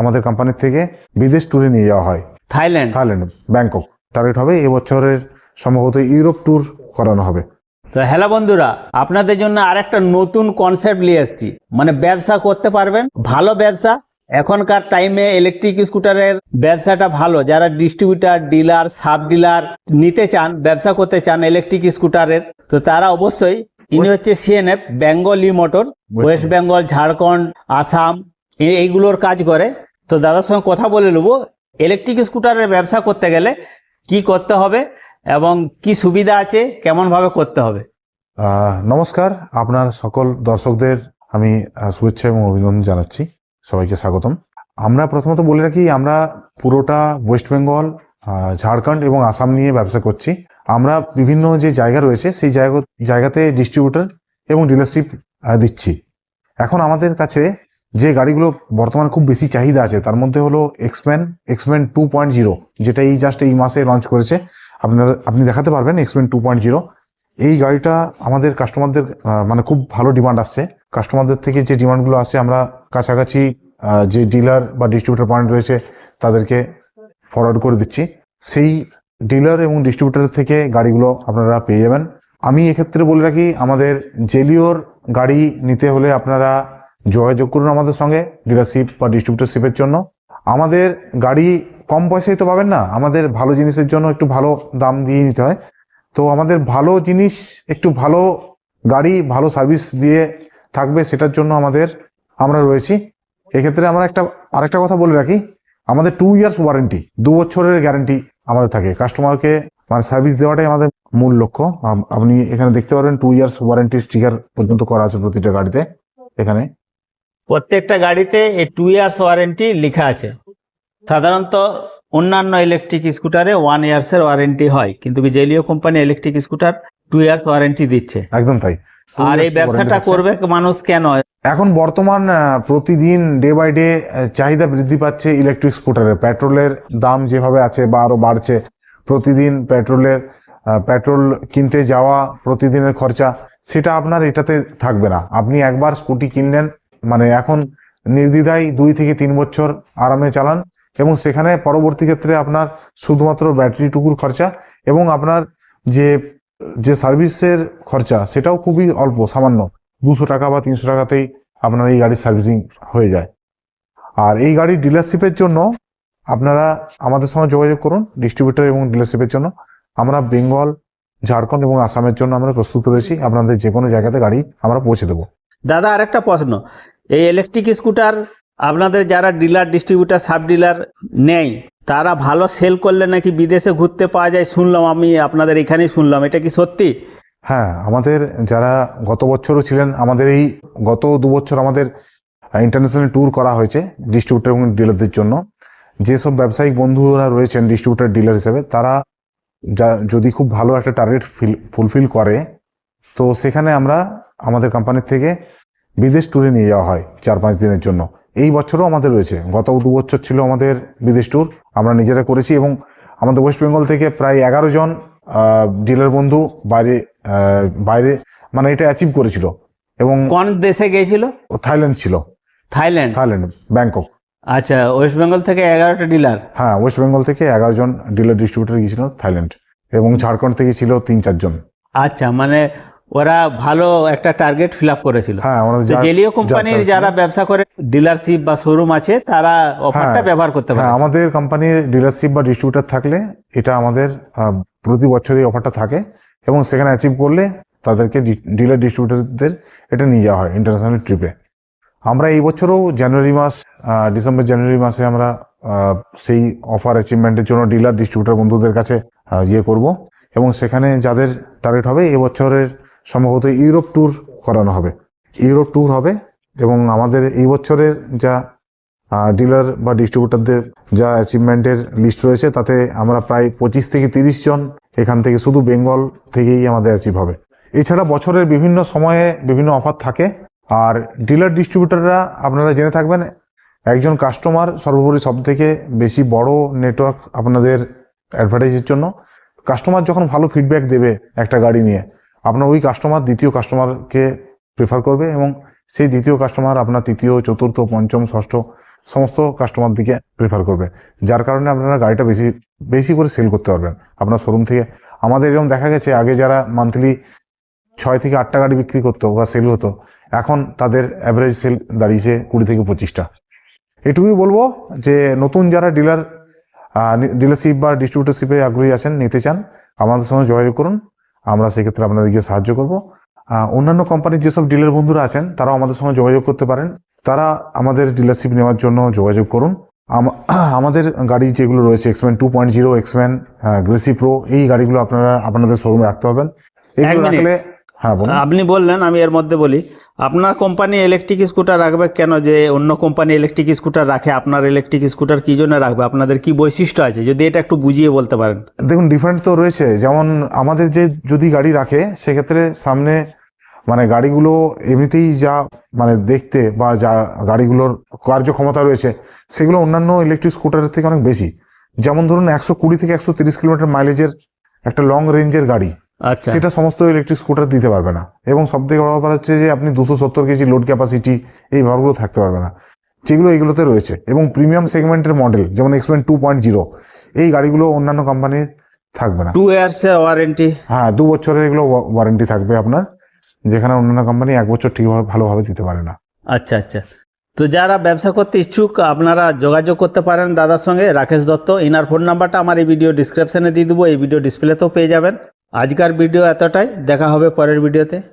আমাদের কোম্পানির থেকে বিদেশ ট্যুরে নিয়ে যাওয়া হয়। থাইল্যান্ড? Thailand Bangkok. টার্গেট হবে এবছরের সম্ভবত ইউরোপ ট্যুর করানো হবে। তো হ্যালো বন্ধুরা আপনাদের জন্য আরেকটা নতুন কনসেপ্ট নিয়ে এসেছি। মানে ব্যবসা করতে পারবেন ভালো ব্যবসা। এখনকার টাইমে ইলেকট্রিক স্কুটারের ব্যবসাটা ভালো। যারা ডিস্ট্রিবিউটার ডিলার সাব ডিলার নিতে চান ব্যবসা করতে চান ইলেকট্রিক স্কুটারের তো তারা অবশ্যই ইনি হচ্ছে CNF Bengal E motor West Bengal Jharkhand Assam এইগুলোর কাজ করে। তো দাদার সঙ্গে কথা বলে নেব। ইলেকট্রিক স্কুটারের ব্যবসা করতে গেলে কি করতে হবে এবং কি সুবিধা আছে কেমন ভাবে করতে হবে? নমস্কার। আপনার সকল দর্শকদের আমি শুভেচ্ছা এবং অভিনন্দন জানাচ্ছি। সবাইকে স্বাগতম। আমরা প্রথমত বলে রাখি, আমরা পুরোটা ওয়েস্ট বেঙ্গল ঝাড়খণ্ড এবং আসাম নিয়ে ব্যবসা করছি। আমরা বিভিন্ন যে জায়গা রয়েছে, সেই জায়গা, জায়গাতে ডিস্ট্রিবিউটর এবং ডিলারশিপ দিচ্ছি। এখন আমাদের কাছে যে গাড়িগুলো বর্তমানে খুব বেশি চাহিদা আছে, তার মধ্যে হলো Xman Xman two point zero যেটা এই জাস্ট এই মাসে লঞ্চ করেছে। আপনার, আপনি দেখাতে পারবেন এক্সম্যান টু পয়েন্ট জিরো এই গাড়িটা আমাদের কাস্টমারদের মানে খুব ভালো ডিমান্ড আসছে। কাস্টমারদের থেকে যে ডিমান্ডগুলো আসছে, আমরা কাছাকাছি যে ডিলার বা ডিস্ট্রিবিউটার পয়েন্ট রয়েছে, তাদেরকে ফরওয়ার্ড করে দিচ্ছি। সেই ডিলার এবং ডিস্ট্রিবিউটার থেকে গাড়িগুলো আপনারা পেয়ে যাবেন। আমি এক্ষেত্রে বলে রাখি, আমাদের জেলিওর গাড়ি নিতে হলে আপনারা যোগাযোগ করুন আমাদের সঙ্গে ডিলারশিপ বা ডিস্ট্রিবিউটারশিপের জন্য। আমাদের গাড়ি কম পয়সায় তো পাবেন না, আমাদের ভালো জিনিসের জন্য একটু ভালো দাম দিয়ে নিতে হয়। তো আমাদের ভালো জিনিস, একটু ভালো গাড়ি, ভালো সার্ভিস দিয়ে থাকবে সেটার জন্য আমাদের, আমরা রয়েছি। এক্ষেত্রে আমরা একটা, আরেকটা কথা বলে রাখি, আমাদের টু ইয়ার্স ওয়ারেন্টি দু বছরের গ্যারেন্টি আমাদের থাকে। কাস্টমারকে মানে সার্ভিস দেওয়াটাই আমাদের মূল লক্ষ্য। আপনি এখানে দেখতে পারবেন টু ইয়ার্স ওয়ারেন্টি স্টিকার পর্যন্ত করা আছে প্রতিটা গাড়িতে, এখানে। প্রত্যেকটা গাড়িতে এই টু ইয়ার্স ওয়ারেন্টি লেখা আছে। সাধারণত অন্যান্য ইলেকট্রিক স্কুটারে ওয়ান ইয়ার্সের ওয়ারেন্টি হয় কিন্তু Zelio company electric scooter two years warranty দিচ্ছে। একদম তাই। আর এই ব্যবসাটা করবে মানুষ কেন? এখন বর্তমান প্রতিদিন ডে বাই ডে চাহিদা বৃদ্ধি পাচ্ছে ইলেকট্রিক স্কুটারের পেট্রোলের দাম যেভাবে আছে বা আরও বাড়ছে প্রতিদিন পেট্রোলের পেট্রোল কিনতে যাওয়া প্রতিদিনের খরচা সেটা আপনার এটাতে থাকবে না। আপনি একবার স্কুটি কিনলেন মানে এখন নির্দ্বিধায় দুই থেকে তিন বছর আরামে চালান এবং সেখানে পরবর্তী ক্ষেত্রে আপনার শুধুমাত্র ব্যাটারিটুকুর খরচা এবং আপনার যে যে সার্ভিসের খরচা সেটাও খুবই অল্প, সামান্য। দুশো টাকা বা তিনশো টাকাতেই আপনার এই গাড়ির সার্ভিসিং হয়ে যায়। আর এই গাড়ির ডিলারশিপের জন্য আপনারা আমাদের সঙ্গে যোগাযোগ করুন, ডিস্ট্রিবিউটর এবং ডিলারশিপের জন্য। আমরা বেঙ্গল, ঝাড়খণ্ড এবং আসামের জন্য আমরা প্রস্তুত রয়েছি। আপনাদের যে কোনো জায়গাতে গাড়ি আমরা পৌঁছে দেবো। দাদা, আরেকটা প্রশ্ন। এই ইলেকট্রিক স্কুটার আপনাদের যারা ডিলার ডিস্ট্রিবিউটার সাব ডিলার নেই, তারা ভালো সেল করলে নাকি বিদেশে ঘুরতে পাওয়া যায় শুনলাম, আমি আপনাদের এখানেই শুনলাম, এটা কি সত্যি? হ্যাঁ আমাদের যারা গত বছরও ছিলেন, আমাদের এই গত দু বছর আমাদের ইন্টারন্যাশনাল ট্যুর করা হয়েছে ডিস্ট্রিবিউটর এবং ডিলারদের জন্য। যেসব ব্যবসায়িক বন্ধুরা রয়েছেন ডিস্ট্রিবিউটর ডিলার হিসেবে, তারা যা- যদি খুব ভালো একটা টার্গেট ফুলফিল করে, তো সেখানে আমরা আমাদের কোম্পানির থেকে বিদেশ ট্যুরে নিয়ে যাওয়া হয় চার পাঁচ দিনের জন্য। এই বছরও আমাদের রয়েছে। গত দু বছর ছিল আমাদের বিদেশ ট্যুর আমরা নিজেরা করেছি এবং আমাদের ওয়েস্ট বেঙ্গল থেকে প্রায় এগারো জন ডিলার বন্ধু বাইরে বাইরে মানে এটা অ্যাচিভ করেছিল। এবং কোন দেশে গিয়েছিল? থাইল্যান্ড ছিল। থাইল্যান্ড? Thailand Bangkok. আচ্ছা ওয়েস্ট বেঙ্গল থেকে এগারোটা ডিলার হ্যাঁ ওয়েস্ট বেঙ্গল থেকে এগারো জন ডিলার ডিস্ট্রিবিউটর গিয়েছিল থাইল্যান্ড। এবং ঝাড়খণ্ড থেকে ছিল তিন চারজন। আচ্ছা মানে ওরা ভালো একটা টার্গেট ফিল আপ করেছিল। হ্যাঁ জেলিও কোম্পানির যারা ব্যবসা করে ডিলারশিপ বা শোরুম আছে তারা অফারটা হ্যাঁ, ব্যবহার করতে পারে। হ্যাঁ আমাদের কোম্পানির ডিলারশিপ বা ডিস্ট্রিবিউটার থাকলে এটা আমাদের প্রতি বছরই অফারটা থাকে এবং সেখানে অ্যাচিভ করলে তাদেরকে ডিলার ডিস্ট্রিবিউটারদের এটা নিয়ে যাওয়া হয় ইন্টারন্যাশনাল ট্রিপে আমরা এই বছরও জানুয়ারি মাস ডিসেম্বর জানুয়ারি মাসে আমরা সেই অফার অ্যাচিভমেন্টের জন্য ডিলার ডিস্ট্রিবিউটার বন্ধুদের কাছে ইয়ে করব এবং সেখানে যাদের টার্গেট হবে এবছরের সম্ভবত ইউরোপ ট্যুর করানো হবে। ইউরোপ ট্যুর হবে এবং আমাদের এই বছরের যা ডিলার বা ডিস্ট্রিবিউটারদের যা অ্যাচিভমেন্টের লিস্ট রয়েছে, তাতে আমরা প্রায় পঁচিশ থেকে তিরিশ জন এখান থেকে শুধু বেঙ্গল থেকেই আমাদের অ্যাচিভ হবে। এছাড়া বছরের বিভিন্ন সময়ে বিভিন্ন অফার থাকে। আর ডিলার ডিস্ট্রিবিউটাররা আপনারা জেনে থাকবেন, একজন কাস্টমার সর্বোপরি সব থেকে বেশি বড় নেটওয়ার্ক আপনাদের অ্যাডভার্টাইজের জন্য। কাস্টমার যখন ভালো ফিডব্যাক দেবে একটা গাড়ি নিয়ে আপনার ওই কাস্টমার দ্বিতীয় কাস্টমারকে প্রেফার করবে এবং সেই দ্বিতীয় কাস্টমার আপনার তৃতীয়, চতুর্থ, পঞ্চম, ষষ্ঠ সমস্ত কাস্টমার দিকে প্রেফার করবে। যার কারণে আপনারা গাড়িটা বেশি বেশি করে সেল করতে পারবেন। আপনার শোরুম থেকে আমাদের এরকম দেখা গেছে, আগে যারা মান্থলি ছয় থেকে আটটা গাড়ি বিক্রি করতো বা সেল হতো, এখন তাদের অ্যাভারেজ সেল দাঁড়িয়েছে কুড়ি থেকে পঁচিশটা। এটুকুই বলব যে নতুন যারা ডিলার ডিলারশিপ বা ডিস্ট্রিবিউটারশিপে আগ্রহী আছেন, নিতে চান, আমাদের সঙ্গে যোগাযোগ করুন। আমরা সেক্ষেত্রে আপনাদেরকে সাহায্য করব। অন্যান্য কোম্পানির যেসব ডিলার বন্ধুরা আছেন তারাও আমাদের সঙ্গে যোগাযোগ করতে পারেন। তারা আমাদের ডিলারশিপ নেওয়ার জন্য যোগাযোগ করুন। আম- আমাদের গাড়ি যেগুলো রয়েছে Xman two point zero Xman Gracy pro এই গাড়িগুলো আপনারা আপনাদের শোরুমে রাখতে পারবেন। এগুলো রাখলে হ্যাঁ আপনি বললেন আমি এর মধ্যে বলি। আপনার কোম্পানি ইলেকট্রিক স্কুটার রাখবে কেন? যে অন্য কোম্পানি ইলেকট্রিক স্কুটার রাখে, আপনার ইলেকট্রিক স্কুটার কি জন্য রাখবে? আপনাদের কি বৈশিষ্ট্য আছে? যদি এটা একটু বুঝিয়ে বলতে পারেন। দেখুন ডিফারেন্ট তো রয়েছে। যেমন আমাদের যে যদি গাড়ি রাখে, সেক্ষেত্রে সামনে মানে গাড়িগুলো এমনিতেই যা মানে দেখতে বা যা গাড়িগুলোর কার্যক্ষমতা রয়েছে, সেগুলো অন্যান্য ইলেকট্রিক স্কুটারের থেকে অনেক বেশি। যেমন ধরুন, একশো কুড়ি থেকে একশো তিরিশ কিলোমিটার মাইলেজের একটা লং রেঞ্জের গাড়ি। আচ্ছা। সেটা সমস্ত ইলেকট্রিক স্কুটার দিতে পারবে না। এবং সব থেকে বড় ব্যাপার হচ্ছে যে আপনি দুশো সত্তর কেজি লোড ক্যাপাসিটি এই ভারগুলো থাকতে পারবে না। যেগুলো এগুলোতে রয়েছে। এবং প্রিমিয়াম সেগমেন্টের মডেল যেমন এক্সপেন টু পয়েন্ট জিরো এই গাড়িগুলো অন্যান্য কোম্পানির থাকবে না। টু ইয়ার্সের ওয়ারেন্টি হ্যাঁ দু বছরের এগুলো ওয়ারেন্টি থাকবে আপনার। যেখানে অন্যান্য কোম্পানি এক বছর ঠিকভাবে ভালোভাবে দিতে পারে না। আচ্ছা আচ্ছা। তো যারা ব্যবসা করতে ইচ্ছুক আপনারা যোগাযোগ করতে পারেন দাদার সঙ্গে রাকেশ দত্ত। ইনার ফোন নাম্বারটা আমার এই ভিডিও ডিসক্রিপশনে দিয়ে দেবো। এই ভিডিও ডিসপ্লেতেও পেয়ে যাবেন। আজকের ভিডিও এতটাই। দেখা হবে পরের ভিডিওতে